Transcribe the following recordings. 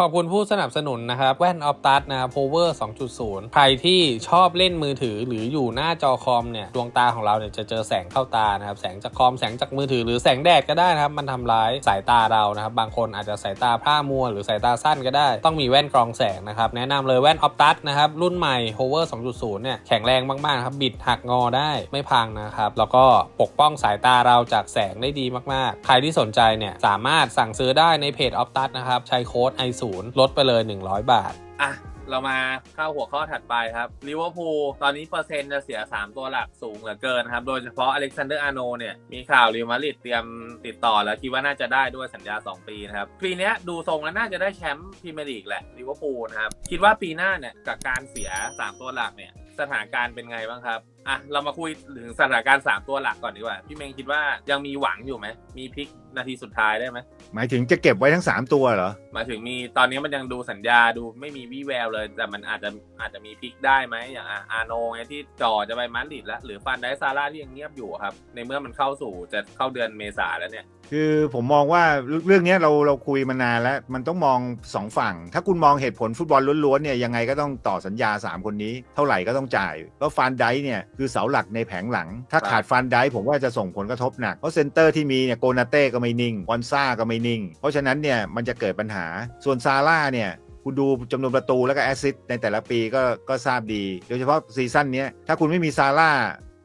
ขอบคุณผู้สนับสนุนนะครับแว่นออฟตัสนะครับ Power 2.0 ใครที่ชอบเล่นมือถือหรืออยู่หน้าจอคอมเนี่ยดวงตาของเราเนี่ยจะเจอแสงเข้าตานะครับแสงจากคอมแสงจากมือถือหรือแสงแดดก็ได้นะครับ มันทำร้ายสายตาเรานะครับ บางคนอาจจะสายตาพร่ามัว หรือสายตาสั้นก็ได้ ต้องมีแว่นกรองแสงนะครับ แนะนำเลยแว่นออฟตัสนะครับ รุ่นใหม่ Power 2.0 เนี่ยแข็งแรงมากๆครับบิดหักงอได้ไม่พังนะครับแล้วก็ปกป้องสายตาเราจากแสงได้ดีมากๆ ใครที่สนใจเนี่ยสามารถสั่งซื้อได้ในเพจออฟตัสนะครับใช้โค้ดไอ0 ลดไปเลย 100 บาท อะ เรามาเข้าหัวข้อถัดไปครับลิเวอร์พูลตอนนี้เปอร์เซ็นต์จะเสีย 3 ตัวหลักสูงเหลือเกินครับ โดยเฉพาะอเล็กซานเดอร์อาโนเนี่ย มีข่าวเรีมาริดเตรียมติดต่อแล้วคิดว่าน่าจะได้ด้วยสัญญา 2 ปีนะครับ ปีนี้ดูทรงแล้วน่าจะได้แชมป์พรีเมียร์ลีกแหละลิเวอร์พูลนะครับ คิดว่าปีหน้าเนี่ยกับการเสีย 3 ตัวหลักเนี่ยสถานการณ์เป็นไงบ้างครับ อะเรามาคุยถึงสถานการณ์3ตัวหลักก่อนดีกว่า พี่เมงคิดว่ายังมีหวังอยู่ไหม มีพลิกนาทีสุดท้ายได้ไหมหมายถึงจะเก็บไว้ทั้ง3ตัวเหรอหมายถึงมีตอนนี้มันยังดูสัญญาดูไม่มีวี่แววเลย แต่มันอาจจะอาจจะมีพลิกได้ไหมอย่างอะอาโนไงที่จ่อจะไปมันดิดแล้วหรือฟันไดซาร่าที่ยังเงียบอยู่ครับ ในเมื่อมันเข้าสู่จะเข้าเดือนเมษาแล้วเนี่ย คือผมมองว่าเรื่องเนี้ยเราเราคุยมานานแล้ว มันต้องมอง2ฝั่ง ถ้าคุณมองเหตุผลฟุตบอลล้วนๆเนี่ยยังไงก็ต้องต่อสัญญา 3 คนนี้ เท่าไหร่ก็ต้องจ่ายเพราะฟันไดเนี่ยคือเสาหลักในแผงหลัง ถ้าครับขาดฟันไดผมว่าจะส่งผลกระทบหนัก เพราะเซนเตอร์ที่มีเนี่ยโกนาเต้ก็ไม่นิ่งวอนซ่าก็ไม่นิ่ง เพราะฉะนั้นเนี่ยมันจะเกิดปัญหา ส่วนซาร่าเนี่ยคุณดูจำนวนประตูแล้วก็แอสซิสต์ในแต่ละปีก็ก็ทราบดี โดยเฉพาะซีซั่นเนี้ยถ้าคุณไม่มีซาร่า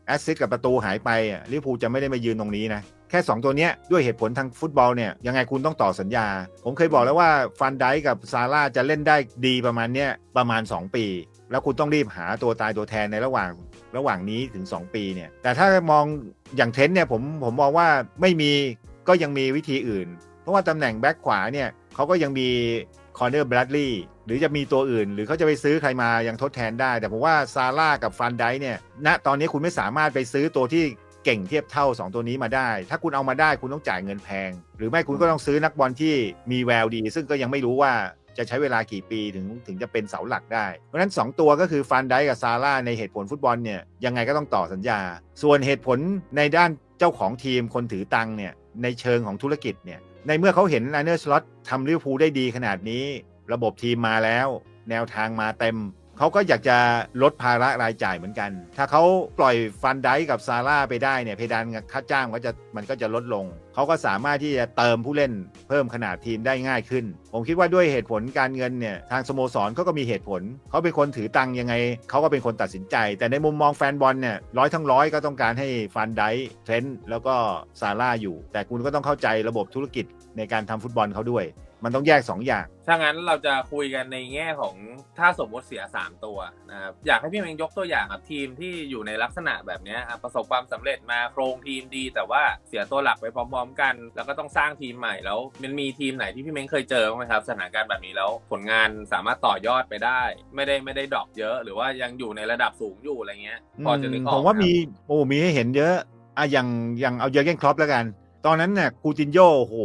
แอสซิสต์กับประตูหายไปอะลิเวอร์พูลจะไม่ได้มายืนตรงนี้นะแค่ 2 ตัวเนี้ยด้วยเหตุผลทางฟุตบอลเนี่ยยังไงคุณต้องต่อสัญญา ผมเคยบอกแล้วว่าฟันไดกับซาร่าจะเล่นได้ดีประมาณเนี้ยประมาณ 2 ปี แล้วคุณต้องรีบหาตัวตายตัวแทนในระหว่าง ระหว่างนี้ถึง 2 ปีเนี่ย แต่ถ้ามองอย่างเทนเนี่ยผมผมมองว่าไม่มีก็ยังมีวิธีอื่น เพราะว่าตำแหน่งแบ็คขวาเนี่ยเขาก็ยังมีคอนเนอร์บรัดลีย์หรือจะมีตัวอื่น หรือเขาจะไปซื้อใครมายังทดแทนได้ แต่ผมว่าซาร่ากับฟันไดเนี่ยณตอนนี้คุณไม่สามารถไปซื้อตัวที่เก่งเทียบเท่า 2 ตัวนี้มาได้ ถ้าคุณเอามาได้คุณต้องจ่ายเงินแพง หรือไม่คุณก็ต้องซื้อนักบอลที่มีแววดี ซึ่งก็ยังไม่รู้ว่า จะใช้เวลากี่ปีถึงถึงจะเป็นเสาหลักได้ เพราะฉะนั้น 2 ตัวก็คือฟันไดกับซาร่าในเหตุผลฟุตบอลเนี่ยยังไงก็ต้องต่อสัญญา ส่วนเหตุผลในด้านเจ้าของทีมคนถือตังเนี่ยในเชิงของธุรกิจเนี่ยในเมื่อเขาเห็นไลเนอร์สล็อตทำลิเวอร์พูลได้ดีขนาดนี้ ระบบทีมมาแล้ว แนวทางมาเต็มเขาก็อยากจะลดภาระรายจ่ายเหมือนกัน ถ้าเขาปล่อยฟันไดกับซาร่าไปได้เนี่ยเพดานค่าจ้างก็จะมันก็จะลดลง เขาก็สามารถที่จะเติมผู้เล่นเพิ่มขนาดทีมได้ง่ายขึ้น ผมคิดว่าด้วยเหตุผลการเงินเนี่ยทางสโมสรเขาก็มีเหตุผล เขาเป็นคนถือตังยังไงเขาก็เป็นคนตัดสินใจ แต่ในมุมมองแฟนบอลเนี่ยร้อยทั้งร้อยก็ต้องการให้ฟันไดเทรนต์แล้วก็ซาร่าอยู่ แต่คุณก็ต้องเข้าใจระบบธุรกิจในการทำฟุตบอลเขาด้วย มันต้องแยกสองอย่าง ถ้างั้นเราจะคุยกันในแง่ของถ้าสมมติเสีย 3 ตัวนะครับอยากให้พี่เมงยกตัวอย่างครับทีมที่อยู่ในลักษณะแบบเนี้ยอะประสบความสำเร็จมาโครงทีมดี แต่ว่าเสียตัวหลักไปพร้อม ๆ กัน แล้วก็ต้องสร้างทีมใหม่แล้ว มันมีทีมไหนที่พี่เมงเคยเจอบ้างไหมครับสถานการณ์แบบนี้แล้วผลงานสามารถต่อยอดไปได้ ไม่ได้ไม่ได้ดรอปเยอะ หรือว่ายังอยู่ในระดับสูงอยู่อะไรเงี้ยพอจะนึกออกผมว่าไหครับมีโอ้มีให้เห็นเยอะอะอย่างอย่างเอาเยอร์เกนครอปแล้วกัน ตอนนั้นเนี่ยคูตินโยโอ้โห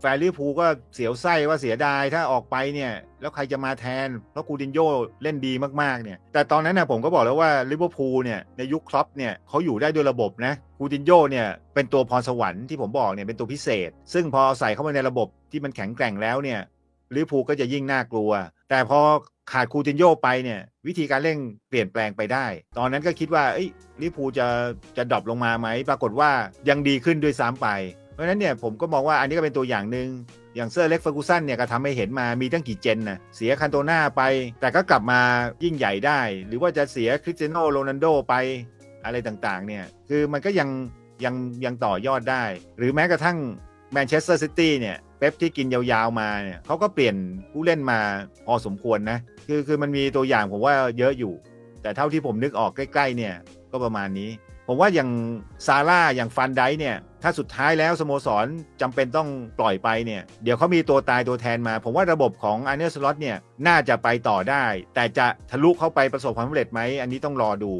แฟนลิเวอร์พูลก็เสียวไส้ว่าเสียดายถ้าออกไปเนี่ยแล้วใครจะมาแทน เพราะคูตินโยเล่นดีมากๆเนี่ยแต่ตอนนั้นนะผมก็บอกแล้วว่าลิเวอร์พูลเนี่ยในยุคครอปเนี่ยเขาอยู่ได้ด้วยระบบนะคูตินโยเนี่ยเป็นตัวพรสวรรค์ที่ผมบอกเนี่ยเป็นตัวพิเศษ ซึ่งพอใส่เข้ามาในระบบที่มันแข็งแกร่งแล้วเนี่ยลิเวอร์พูลก็จะยิ่งน่ากลัว แต่พอขาดคูตินโยไปเนี่ยวิธีการเล่นเปลี่ยนแปลงไปได้ ตอนนั้นก็คิดว่าเอ้ลิเวอร์พูลจะจะดรอปลงมาไหม ปรากฏว่ายังดีขึ้นด้วยซ้ำไป ราะฉะนั้นเนี่ยผมก็มองว่าอันนี้ก็เป็นตัวอย่างหนึ่งอย่างเซอร์เล็กเฟอร์กูสันเนี่ยก็ทำให้เห็นมามีตั้งกี่เจนนะเสียคันโตนาไป แต่ก็กลับมายิ่งใหญ่ได้ หรือว่าจะเสียคริสเตียโนโรนัลโดไปอะไรต่างๆเนี่ยคือมันก็ยังยังยังต่อยอดได้ หรือแม้กระทั่งแมนเชสเตอร์ซิตี้เนี่ยเป๊ปที่กินยาวๆมาเนี่ยเขาก็เปลี่ยนผู้เล่นมาพอสมควรนะคือคือมันมีตัวอย่างผมว่าเยอะอยู่ แต่เท่าที่ผมนึกออกใกล้ๆเนี่ยก็ประมาณนี้ ผมว่าอย่างซาร่าอย่างฟันไดเนี่ย ถ้าสุดท้ายแล้วสโมสรจำเป็นต้องปล่อยไปเนี่ย เดี๋ยวเขามีตัวตายตัวแทนมา ผมว่าระบบของอันเนอร์สล็อตเนี่ย น่าจะไปต่อได้ แต่จะทะลุเข้าไปประสบความสำเร็จไหม อันนี้ต้องรอดู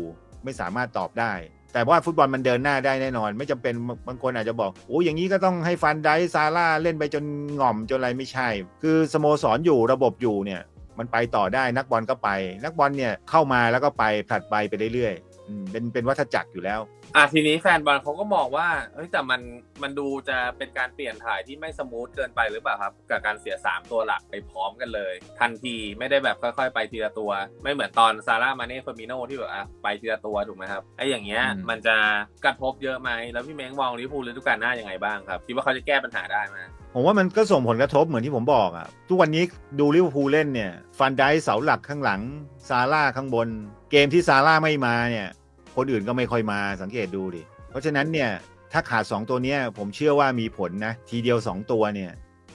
ไม่สามารถตอบได้ แต่ว่าฟุตบอลมันเดินหน้าได้แน่นอน ไม่จำเป็นบางคนอาจจะบอกโอ้อย่างนี้ก็ต้องให้ฟันไดซาร่าเล่นไปจนง่อมจนอะไรไม่ใช่ คือสโมสรอยู่ระบบอยู่เนี่ยมันไปต่อได้นักบอลก็ไป นักบอลเนี่ยเข้ามาแล้วก็ไปผลัดใบไปเรื่อยๆ เป็นเป็นวัฏจักรอยู่แล้ว อะทีนี้แฟนบอลเขาก็มองว่าเฮ้ยแต่มันมันดูจะเป็นการเปลี่ยนถ่ายที่ไม่สมูทเกินไปหรือเปล่าครับ กับการเสีย 3 ตัวหลักไปพร้อมกันเลย ทันทีไม่ได้แบบค่อยๆ ไปทีละตัว ไม่เหมือนตอนซาร่ามาเน่เฟอร์มิโนที่แบบอะไปทีละตัวถูกไหมครับไอ้อย่างเงี้ยอืมมันจะกระทบเยอะไหมแล้วพี่เม้งมองลิเวอร์พูลฤดูกาลหน้ายังไงบ้างครับคิดว่าเขาจะแก้ปัญหาได้ไหมผมว่ามันก็ส่งผลกระทบเหมือนที่ผมบอกอะ่ะ ทุกวันนี้ดูลิเวอร์พูลเล่นเนี่ย ฟันไดค์เสาหลักข้างหลัง ซาร่าข้างบน เกมที่ซาร่าไม่มาเนี่ย คนอื่นก็ไม่ค่อยมาสังเกตดูดิ เพราะฉะนั้นเนี่ยถ้าขาด 2 ตัวเนี้ยผมเชื่อว่ามีผลนะ ทีเดียว 2 ตัวเนี่ย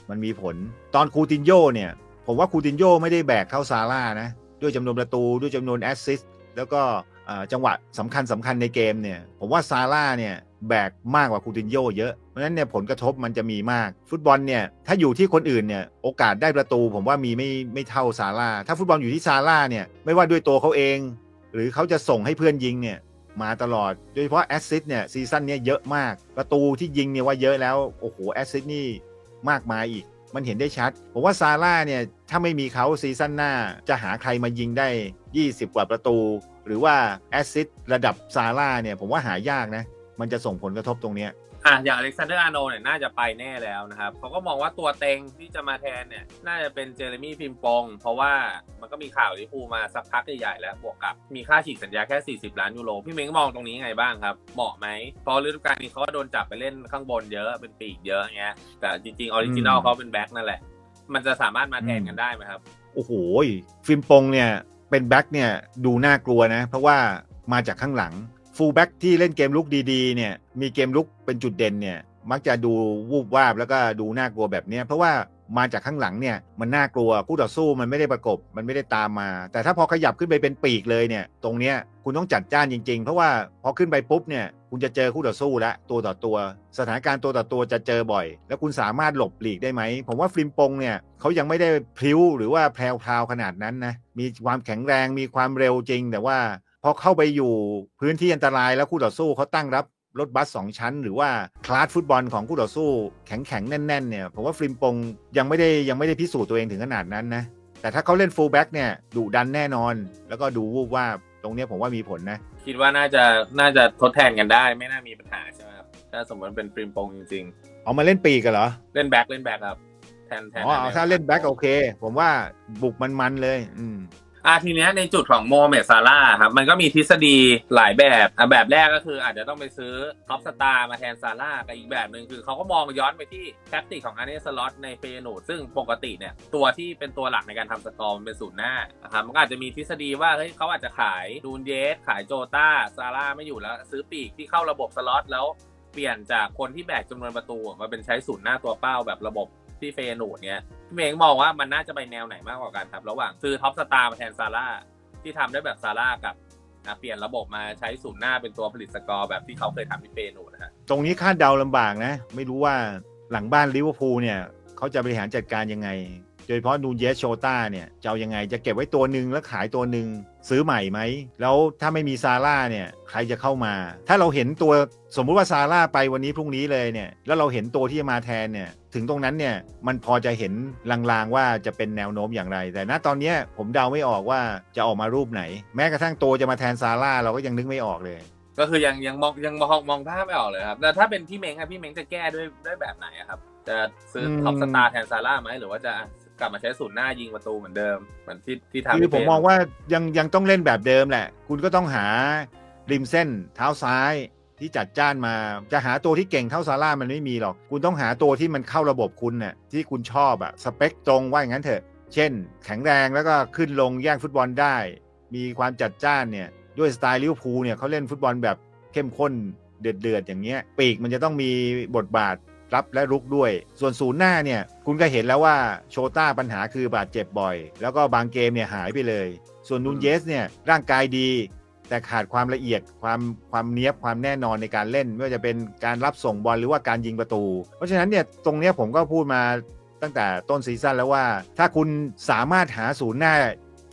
มันมีผลตอนคูตินโยเนี่ย ผมว่าคูตินโยไม่ได้แบกเข้าซาร่านะ ด้วยจำนวนประตูด้วยจำนวนแอสซิสต์แล้วก็จังหวะสำคัญสำคัญในเกมเนี่ย ผมว่าซาร่าเนี่ยแบกมากกว่าคูตินโยเยอะ เพราะฉะนั้นเนี่ยผลกระทบมันจะมีมาก ฟุตบอลเนี่ยถ้าอยู่ที่คนอื่นเนี่ยโอกาสได้ประตู ผมว่ามีไม่ไม่เท่าซาร่าถ้าฟุตบอลอยู่ที่ซาร่าเนี่ยไม่ว่าด้วยตัวเขาเอง หรือเขาจะส่งให้เพื่อนยิงเนี่ยมาตลอด โดยเฉพาะแอสซิสต์เนี่ยซีซั่นนี้เยอะมาก ประตูที่ยิงเนี่ยว่าเยอะแล้ว โอ้โหแอสซิสต์นี่มากมายอีก มันเห็นได้ชัด ผมว่าซาร่าเนี่ยถ้าไม่มีเขาซีซั่นหน้าจะหาใครมายิงได้ 20 กว่าประตู หรือว่าแอสซิสต์ระดับซาร่าเนี่ยผมว่าหายากนะ มันจะส่งผลกระทบตรงนี้ อะอย่างอเล็กซานเดอร์อาร์โนเนี่ยน่าจะไปแน่แล้วนะครับเขาก็มองว่าตัวเต็งที่จะมาแทนเนี่ย น่าจะเป็นเจเรมี่พิมปอง เพราะว่ามันก็มีข่าวลิเวอร์พูลมาสักพักใหญ่ๆแล้วบวกกับมีค่าฉีกสัญญาแค่ 40 ล้านยูโรพี่เม้งมองตรงนี้ไงบ้างครับ เหมาะไหมเพราะฤดูกาลนี้เขาก็โดนจับไปเล่นข้างบนเยอะเป็นปีกเยอะเงี้ยแต่จริงๆออริจินอลอืมเขาเป็นแบ็คนั่นแหละ มันจะสามารถมาแทนกันได้ไหมครับโอ้โหฟิล์มปงเนี่ยเป็นแบ็คเนี่ยดูน่ากลัวนะ เพราะว่ามาจากข้างหลัง ฟูลแบ็กที่เล่นเกมลุกดีๆเนี่ยมีเกมลุกเป็นจุดเด่นเนี่ยมักจะดูวูบวาบแล้วก็ดูน่ากลัวแบบนี้เพราะว่ามาจากข้างหลังเนี่ยมันน่ากลัวคู่ต่อสู้มันไม่ได้ประกบมันไม่ได้ตามมา แต่ถ้าพอขยับขึ้นไปเป็นปีกเลยเนี่ยตรงเนี้ยคุณต้องจัดจ้านจริง ๆ เพราะว่าพอขึ้นไปปุ๊บเนี่ยคุณจะเจอคู่ต่อสู้แล้วตัวต่อตัว สถานการณ์ตัวต่อตัวจะเจอบ่อย แล้วคุณสามารถหลบหลีกได้ไหม ผมว่าฟริมปงเนี่ยเขายังไม่ได้พลิ้วหรือว่าแพรวพราวขนาดนั้นนะมีความแข็งแรงมีความเร็วจริง แต่ว่า พอเข้าไปอยู่พื้นที่อันตรายแล้วคู่ต่อสู้เขาตั้งรับรถบัสสองชั้น หรือว่าคลาสฟุตบอลของคู่ต่อสู้แข็งแข็งๆ แน่นๆเนี่ยผมว่าฟริมปงยังไม่ได้ยังไม่ได้พิสูจน์ตัวเองถึงขนาดนั้นนะแต่ถ้าเขาเล่นฟูลแบ็กเนี่ยดุดันแน่นอน แล้วก็ดูวูบว่าบตรงเนี้ยผมว่ามีผลนะ คิดว่าน่าจะน่าจะทดแทนกันได้ ไม่น่ามีปัญหาใช่ไหมครับถ้าสมมติเป็นปริมปงจริงเอามาเล่นปีกกันเหรอๆเล่นแบ็คเล่นแบ็คครับแทนแทนอ๋อเอาถ้าเล่นแบ็กโอเค ผมว่าบุกมันๆเลย อืม อะทีเนี้ยในจุดของโมเมดซาร่าครับมันก็มีทฤษฎีหลายแบบอะแบบแรกก็คืออาจจะต้องไปซื้อท็อปสตาร์มาแทนซาร่ากับอีกแบบหนึ่งคือเขาก็มองย้อนไปที่แท็กติกของอันเนสล็อตในเฟยนูดซึ่งปกติเนี่ยตัวที่เป็นตัวหลักในการทำสกอร์มันเป็นศูนย์หน้านะครับมันก็อาจจะมีทฤษฎีว่าเฮ้ยเขาอาจจะขายดูนเยสขายโจตาซาร่าไม่อยู่แล้ว ซื้อปีกที่เข้าระบบสล็อตแล้วเปลี่ยนจากคนที่แบกจำนวนประตูมาเป็นใช้ศูนย์หน้าตัวเป้าแบบระบบที่เฟยนูดเนี่ย พี่เมงมองว่ามันน่าจะไปแนวไหนมากกว่ากันครับ ระหว่างซื้อท็อปสตาร์มาแทนซาร่าที่ทำได้แบบซาร่ากับเปลี่ยนระบบมาใช้ศูนย์หน้าเป็นตัวผลิตสกอร์แบบที่เขาเคยทำที่เปนูนะฮะตรงนี้คาดเดาลำบากนะ ไม่รู้ว่าหลังบ้านลิเวอร์พูลเนี่ยเขาจะบริหารจัดการยังไง โดยเฉพาะนูนเยสโชต้าเนี่ยจะเอายังไงจะเก็บไว้ตัวหนึ่งแล้วขายตัวหนึ่งซื้อใหม่ไหม แล้วถ้าไม่มีซาร่าเนี่ยใครจะเข้ามา ถ้าเราเห็นตัวสมมุติว่าซาร่าไปวันนี้พรุ่งนี้เลยเนี่ยแล้วเราเห็นตัวที่จะมาแทนเนี่ย ถึงตรงนั้นเนี่ยมันพอจะเห็นลางๆว่าจะเป็นแนวโน้มอย่างไร แต่ณตอนเนี้ยผมเดาไม่ออกว่าจะออกมารูปไหน แม้กระทั่งตัวจะมาแทนซาร่าเราก็ยังนึกไม่ออกเลย ก็คือยังยังมองยังมองมองภาพไม่ออกเลยครับแล้วถ้าเป็นพี่เม้งครับพี่เม้งจะแก้ด้วยด้วยแบบไหนอะครับ จะซื้ออืมท็อปสตาร์แทนซาร่าไหมหรือว่าจะกลับมาใช้ศูนย์หน้ายิงประตูเหมือนเดิมเหมือนที่ที่ทำคือที่ผมเปมองว่ายังยังต้องเล่นแบบเดิมแหละ คุณก็ต้องหาริมเส้นเท้าซ้าย ที่จัดจ้านมา จะหาตัวที่เก่งเท่าซาร่ามันไม่มีหรอก คุณต้องหาตัวที่มันเข้าระบบคุณน่ะที่คุณชอบอะสเปคตรงว่าอย่างนั้นเถอะ เช่น แข็งแรงแล้วก็ขึ้นลงแย่งฟุตบอลได้ มีความจัดจ้านเนี่ยด้วยสไตล์ลิเวอร์พูลเนี่ยเขาเล่นฟุตบอลแบบเข้มข้นเดือดเดือดๆอย่างเงี้ยปีกมันจะต้องมีบทบาทรับและรุกด้วย ส่วนศูนย์หน้าเนี่ยคุณก็เห็นแล้วว่าโชต้าปัญหาคือบาดเจ็บบ่อย แล้วก็บางเกมเนี่ยหายไปเลย ส่วนนูนเยสเนี่ยร่างกายดี แต่ขาดความละเอียดความความเนี้ยบความแน่นอนในการเล่น ไม่ว่าจะเป็นการรับส่งบอลหรือว่าการยิงประตู เพราะฉะนั้นเนี่ยตรงเนี้ยผมก็พูดมาตั้งแต่ต้นซีซั่นแล้วว่า ถ้าคุณสามารถหาศูนย์หน้า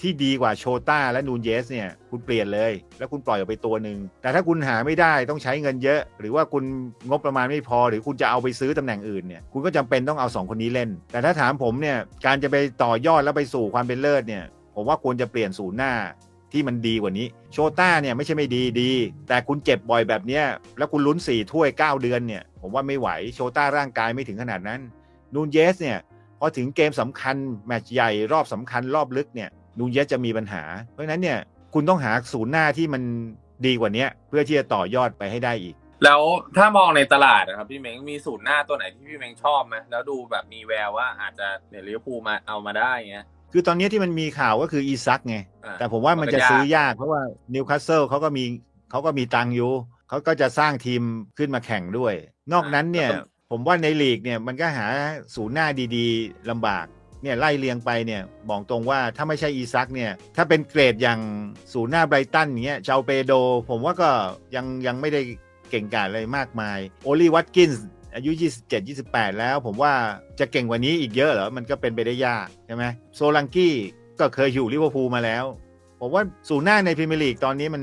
ที่ดีกว่าโชต้าและนูนเยสเนี่ยคุณเปลี่ยนเลย แล้วคุณปล่อยออกไปตัวหนึ่งแต่ถ้าคุณหาไม่ได้ต้องใช้เงินเยอะ หรือว่าคุณงบประมาณไม่พอ หรือคุณจะเอาไปซื้อตำแหน่งอื่นเนี่ยคุณก็จำเป็นต้องเอาสองคนนี้เล่น แต่ถ้าถามผมเนี่ยการจะไปต่อยอดแล้วไปสู่ความเป็นเลิศเนี่ยผมว่าควรจะเปลี่ยนศูนย์หน้า ที่มันดีกว่านี้ โชต้าเนี่ยไม่ใช่ไม่ดีดี แต่คุณเจ็บบ่อยแบบเนี้ยแล้วคุณลุ้น 4 ถ้วย 9 เดือนเนี่ยผมว่าไม่ไหวโชต้าร่างกายไม่ถึงขนาดนั้น นูนเยสเนี่ยพอถึงเกมสำคัญแมตช์ใหญ่รอบสำคัญรอบลึกเนี่ยนูนเยสจะมีปัญหา เพราะฉะนั้นเนี่ยคุณต้องหาศูนย์หน้าที่มันดีกว่านี้เพื่อที่จะต่อยอดไปให้ได้อีก แล้วถ้ามองในตลาดนะครับพี่เม้งมีศูนย์หน้าตัวไหนที่พี่เม้งชอบไหมแล้วดูแบบมีแววว่าอาจจะเนี่ยลิเวอร์พูลมาเอามาได้เงี้ย คือตอนนี้ที่มันมีข่าวก็คืออีซักไง อ่าแต่ผมว่ามันจะซื้อยากเพราะว่านิวคาสเซิลเขาก็มีเขาก็มีตังค์อยู่เขาก็จะสร้างทีมขึ้นมาแข่งด้วย นอกนั้นเนี่ยผมว่าในลีกเนี่ยมันก็หาศูนย์หน้าดีๆลำบากเนี่ยไล่เรียงไปเนี่ยบอกตรงว่าถ้าไม่ใช่อีซักเนี่ยถ้าเป็นเกรดอย่างศูนย์หน้าไบรตันอย่างเงี้ยชาวเปโด ผมว่าก็ยังยังไม่ได้เก่งกาจอะไรมากมาย โอลีวัตกินส์ อายุ 27 28 แล้ว ผมว่าจะเก่งกว่านี้อีกเยอะเหรอ มันก็เป็นไปได้ยากใช่ไหมโซลังกี้ก็เคยอยู่ลิเวอร์พูลมาแล้ว ผมว่าศูนหน้าในพรีเมียร์ลีกตอนนี้มัน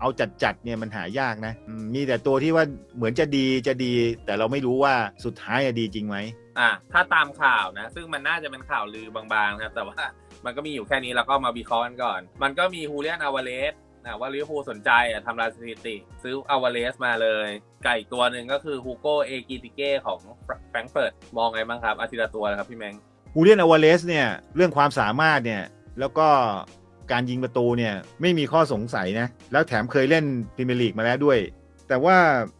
เอาจัดๆเนี่ยมันหายากนะ มีแต่ตัวที่ว่าเหมือนจะดีจะดี แต่เราไม่รู้ว่าสุดท้ายอะดีจริงไหมอะถ้าตามข่าวนะ ซึ่งมันน่าจะเป็นข่าวลือบางๆนะครับแต่ว่ามันก็มีอยู่แค่นี้แล้วก็มาวิเคราะห์กันก่อน มันก็มีฮูเลียนอาวาเลส นะว่าลิเวอร์พูลสนใจทำลายสถิติ ซื้ออาวาเลสมาเลย ไก่ตัวหนึ่งก็คือฮูโกเอกิติเก้ของแฟรงเฟิร์ตมองไงบ้างครับ อาทิตย์ละตัวนะครับพี่แมงฮูเลียนอวาเลสเนี่ยเรื่องความสามารถเนี่ยแล้วก็การยิงประตูเนี่ยไม่มีข้อสงสัยนะ แล้วแถมเคยเล่นพรีเมียร์ลีกมาแล้วด้วย แต่ว่า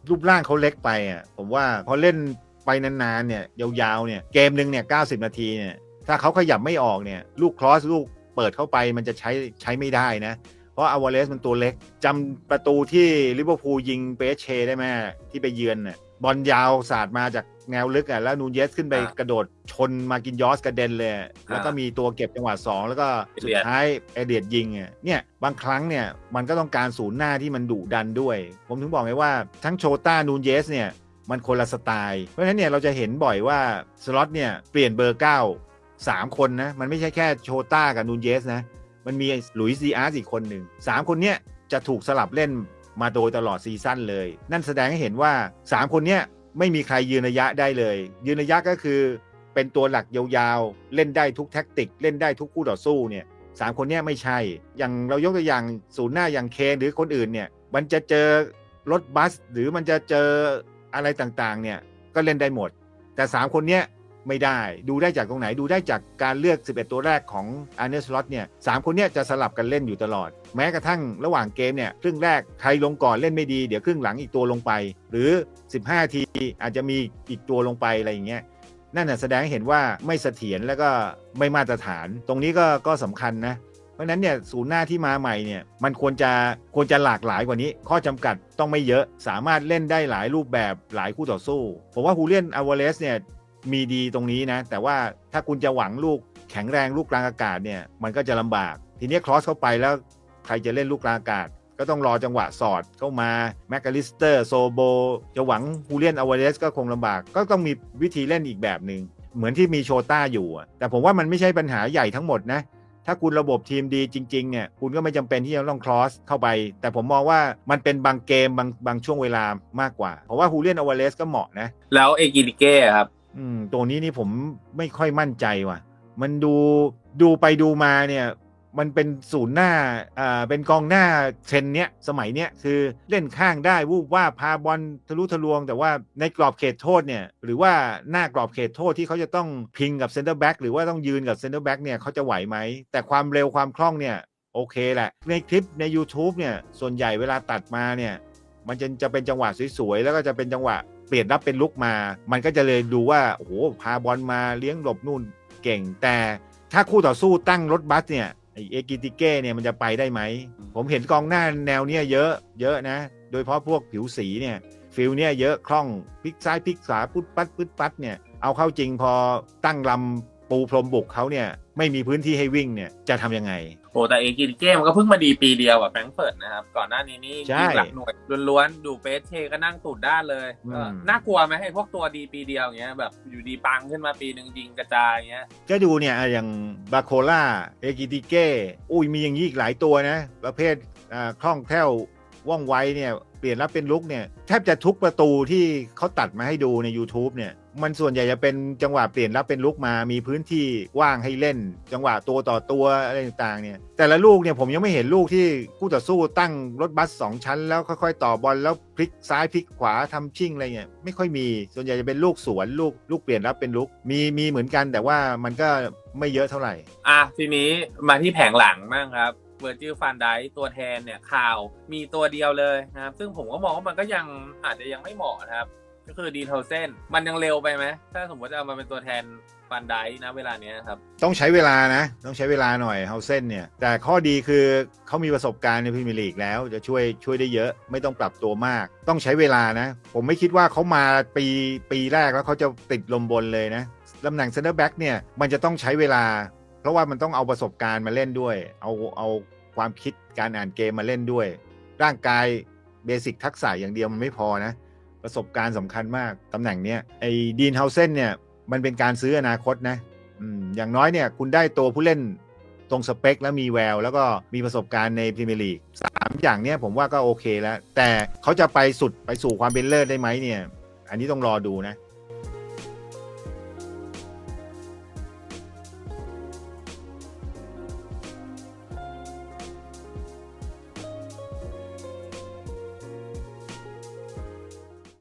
รูปร่างเขาเล็กไปอะผมว่าพอเล่นไปนานๆเนี่ยยาวๆเนี่ยเกมหนึ่งเนี่ย90นาทีเนี่ยถ้าเขาขยับไม่ออกเนี่ยลูกครอสลูกเปิดเข้าไปมันจะใช้ใช้ไม่ได้นะ ราะอาวาเลสมันตัวเล็กจำประตูที่ลิเวอร์พูลยิงเปเชได้ไหมที่ไปเยือนน่ะบอลยาวสาดมาจากแนวลึกอะแล้วนูนเยสขึ้นไปอะกระโดดชนมากินยอสกระเด็นเลยอะแล้วก็มีตัวเก็บจังหวะ 2 แล้วก็สุดท้ายเอเดียดยิงอะเนี่ยบางครั้งเนี่ยมันก็ต้องการศูนย์หน้าที่มันดุดันด้วย ผมถึงบอกไงว่าทั้งโชต้านูนเยสเนี่ยมันคนละสไตล์ เพราะฉะนั้นเนี่ยเราจะเห็นบ่อยว่าสล็อตเนี่ยเปลี่ยนเบอร์ 9 3 คนนะมันไม่ใช่แค่โชต้ากับนูนเยสนะ มันมีหลุยส์ดีอาร์สอีกคนหนึ่งสามคนเนี้ยจะถูกสลับเล่นมาโดยตลอดซีซั่นเลย นั่นแสดงให้เห็นว่า 3 คนเนี้ยไม่มีใครยืนระยะได้เลย ยืนระยะก็คือ เป็นตัวหลักยาวๆ เล่นได้ทุกแท็กติก เล่นได้ทุกคู่ต่อสู้เนี่ยสามคนเนี้ยไม่ใช่ อย่างเรายกตัวอย่างศูนย์หน้าอย่างเคนหรือคนอื่นเนี่ยมันจะเจอรถบัส หรือมันจะเจออะไรต่างๆเนี่ยก็เล่นได้หมด แต่ 3 คนเนี้ย ไม่ได้ ดูได้จากตรงไหนดูได้จากการเลือก 11 ตัวแรกของอาร์เนสล็อตเนี่ยสามคนเนี้ยจะสลับกันเล่นอยู่ตลอด แม้กระทั่งระหว่างเกมเนี่ยครึ่งแรกใครลงก่อนเล่นไม่ดีเดี๋ยวครึ่งหลังอีกตัวลงไป หรือ 15 ทีอาจจะมีอีกตัวลงไปอะไรอย่างเงี้ยนั่นน่ะแสดงให้เห็นว่าไม่เสถียรแล้วก็ไม่มาตรฐาน ตรงนี้ก็ก็สำคัญนะเพราะนั้นเนี่ยศูนย์หน้าที่มาใหม่เนี่ยมันควรจะควรจะหลากหลายกว่านี้ ข้อจำกัดต้องไม่เยอะสามารถเล่นได้หลายรูปแบบหลายคู่ต่อสู้ ผมว่าฮูเลียนอาวาเลสเนี่ย มีดีตรงนี้นะ แต่ว่าถ้าคุณจะหวังลูกแข็งแรงลูกกลางอากาศเนี่ยมันก็จะลำบาก ทีนี้ครอสเข้าไปแล้วใครจะเล่นลูกกลางอากาศ ก็ต้องรอจังหวะสอดเข้ามาแมคคาลิสเตอร์โซโบจะหวังฮูเลียนอาวเลสก็คงลำบาก ก็ต้องมีวิธีเล่นอีกแบบหนึ่งเหมือนที่มีโชต้าอยู่ แต่ผมว่ามันไม่ใช่ปัญหาใหญ่ทั้งหมดนะถ้าคุณระบบทีมดีจริงๆเนี่ยคุณก็ไม่จำเป็นที่จะต้องครอสเข้าไป แต่ผมมองว่ามันเป็นบางเกมบางบางช่วงเวลามากกว่า เพราะว่าฮูเลียนอวาเลสก็เหมาะนะ แล้วเอกิติเก้ครับ อืมตัวนี้นี่ผมไม่ค่อยมั่นใจว่ะ มันดูดูไปดูมาเนี่ย มันเป็นศูนย์หน้าอ่าเป็นกองหน้าเทรนเนี้ยสมัยเนี้ยคือเล่นข้างได้วูบว่าพาบอลทะลุทะลวง แต่ว่าในกรอบเขตโทษเนี่ย หรือว่าหน้ากรอบเขตโทษที่เขาจะต้องพิงกับเซนเตอร์แบ็กหรือว่าต้องยืนกับเซนเตอร์แบ็กเนี่ยเขาจะไหวไหม แต่ความเร็วความคล่องเนี่ยโอเคแหละ ในคลิปใน YouTube เนี่ยส่วนใหญ่เวลาตัดมาเนี่ย มันจะจะเป็นจังหวะสวยๆ แล้วก็จะเป็นจังหวะ เปลี่ยนรับเป็นลุกมา มันก็จะเลยดูว่าโอ้โหพาบอลมาเลี้ยงหลบนู่นเก่ง แต่ถ้าคู่ต่อสู้ตั้งรถบัสเนี่ยไอเอกิติเก้เนี่ยมันจะไปได้ไหม ผมเห็นกองหน้าแนวเนี้ยเยอะเยอะนะ โดยเฉพาะพวกผิวสีเนี่ยฟิลเนี่ยเยอะคล่องพลิกซ้ายพลิกขวาปุ๊ดปัดปุ๊ดปัดเนี่ยเอาเข้าจริงพอตั้งลำปูพรมบุกเขาเนี่ยไม่มีพื้นที่ให้วิ่งเนี่ยจะทำยังไง โอ้แต่เอกิติเก้มันก็เพิ่งมาดีปีเดียวกับแฟรงก์เฟิร์ตนะครับ ก่อนหน้านี้นี่ใช่ยิงหลักหน่วยล้วนๆ ดูเปสเชก็นั่งตูดด้านเลยอืมเออน่ากลัวไหมให้พวกตัวดีปีเดียวอย่างเงี้ยแบบอยู่ดีปังขึ้นมาปีหนึ่งยิงกระจายอย่างเงี้ย ก็ดูเนี่ยอะอย่างบาโคล่าเอกิติเก้อุ้ยมีอย่างนี้อีกหลายตัวนะ ประเภทอ่าคล่องแคล่วว่องไวเนี่ย เปลี่ยนรับเป็นลุกเนี่ย แทบจะทุกประตูที่เขาตัดมาให้ดูใน YouTube เนี่ย มันส่วนใหญ่จะเป็นจังหวะเปลี่ยนรับเป็นลุกมามีพื้นที่ว่างให้เล่น จังหวะตัวต่อตัวอะไรต่างๆเนี่ย แต่ละลูกเนี่ยผมยังไม่เห็นลูกที่คู่ต่อสู้ตั้งรถบัสสองชั้น แล้วค่อยๆ ต่อบอลแล้วพลิกซ้ายพลิกขวาทำชิ่งอะไรเงี้ยไม่ค่อยมี ส่วนใหญ่จะเป็นลูกสวนลูกลูกเปลี่ยนรับเป็นลุกมีมีเหมือนกัน แต่ว่ามันก็ไม่เยอะเท่าไหร่ อะทีนี้มาที่แผงหลังบ้างครับเวอร์จิลฟันไดตัวแทนเนี่ยข่าวมีตัวเดียวเลยนะครับ ซึ่งผมก็มองว่ามันก็ยังอาจจะยังไม่เหมาะนะครับ ก็คือดีเทลเซนมันยังเร็วไปไหม ถ้าสมมติจะเอามาเป็นตัวแทนฟันไดนะเวลาเนี้ยครับ ต้องใช้เวลานะ ต้องใช้เวลาหน่อยเฮาเซนเนี่ย แต่ข้อดีคือเขามีประสบการณ์ในพรีเมียร์ลีกแล้ว จะช่วยช่วยได้เยอะ ไม่ต้องปรับตัวมาก ต้องใช้เวลานะ ผมไม่คิดว่าเขามาปีปีแรกแล้วเขาจะติดลมบนเลยนะตำแหน่งเซนเตอร์แบ็กเนี่ยมันจะต้องใช้เวลา เพราะว่ามันต้องเอาประสบการณ์มาเล่นด้วย เอาเอาความคิดการอ่านเกมมาเล่นด้วย ร่างกายเบสิกทักษะอย่างเดียวมันไม่พอนะ ประสบการณ์สำคัญมากตำแหน่งเนี้ยไอ้ดีนเฮาเซนเนี่ยมันเป็นการซื้ออนาคตนะอืมอย่างน้อยเนี่ยคุณได้ตัวผู้เล่นตรงสเปค แล้วมีแวว แล้วก็มีประสบการณ์ในพรีเมียร์ลีกสามอย่างเนี้ยผมว่าก็โอเคแล้ว แต่เขาจะไปสุดไปสู่ความเป็นเลิศได้ไหมเนี่ย อันนี้ต้องรอดูนะ